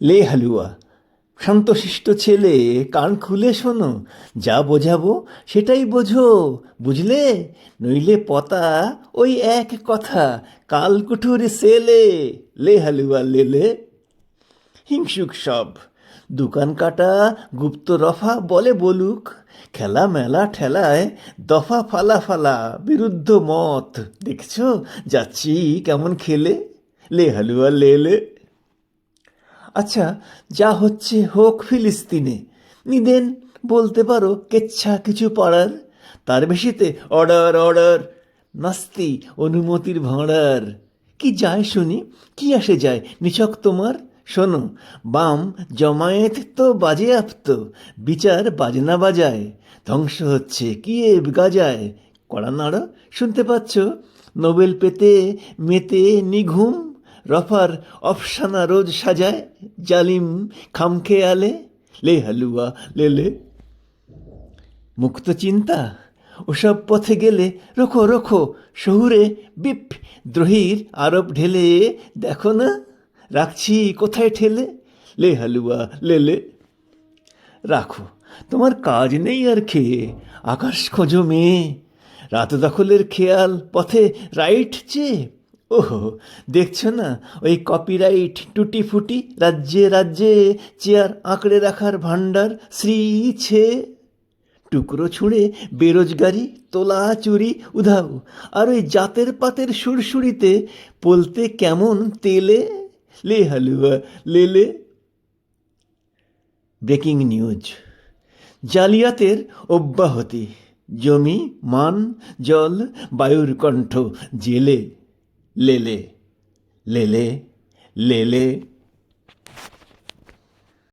লে হালুয়া। শান্তশিষ্ট ছেলে, কান খুলে শোনো, যা বোঝাবো সেটাই বোঝো, বুঝলে? নইলে পতা ওই এক কথা কালকুঠুর সেলে, লে হালুয়া লেলে। হিংসুক সব, দোকান কাটা, গুপ্ত রফা বলে বলুক, খেলা মেলা ঠেলায় দফা ফালা ফালা, বিরুদ্ধ মত। দেখছ, যাচ্ছি কেমন খেলে, লে হালুয়া লেলে। আচ্ছা যা হচ্ছে হোক ফিলিস্তিনে। নিদেন, বলতে পারো, কেচ্ছা কিছু পাড়ার। তার বেশিতে, অর্ডার অর্ডার। নাস্তি, অনুমতির ভাঁড়ার। কি যায় শুনি? কি আসে যায়? নিছক তোমার? শোনো, বাম জমায়েত তো বাজে আপতো বিচার বাজনা বাজায়। ধ্বংস হচ্ছে, কি এ গাজায়? কড়া নাড়ো, শুনতে পাচ্ছ? নোবেল পেতে, মেতে নিঘুম। রফার অফসানা রোজ সাজায়, জালিম খামখে আলে লে হালুয়া লেলে মুক্ত চিন্তা, ওসব পথে গেলে রোখো রোখো, শহুরে বিপ, দ্রোহীর আরব ঢেলে। দেখো না, রাখছি কোথায় ঠেলে, লে হালুয়া লেলে রাখো, তোমার কাজ নেই আর খেয়ে আকাশ খোঁজো মেয়ে। রাত দখলের খেয়াল, পথে রাইট চেয়ে ওহো, দেখছ না? ওই কপিরাইট টুটি ফুটি রাজ্যে রাজ্যে, চেয়ার আঁকড়ে রাখার ভাণ্ডার শ্রী ছে টুকরো ছুঁড়ে বেরোজগারি, তোলা চুরি, উধাও। আর ওই জাতের পাতের সুরসুরিতে পলতে কেমন তেলে? লে হালুয়া লেলে ব্রেকিং নিউজ। জালিয়াতের অব্যাহতি। জমি, মান, জল, বায়ুর কণ্ঠ, জেলে। লেলে লেলে লেলে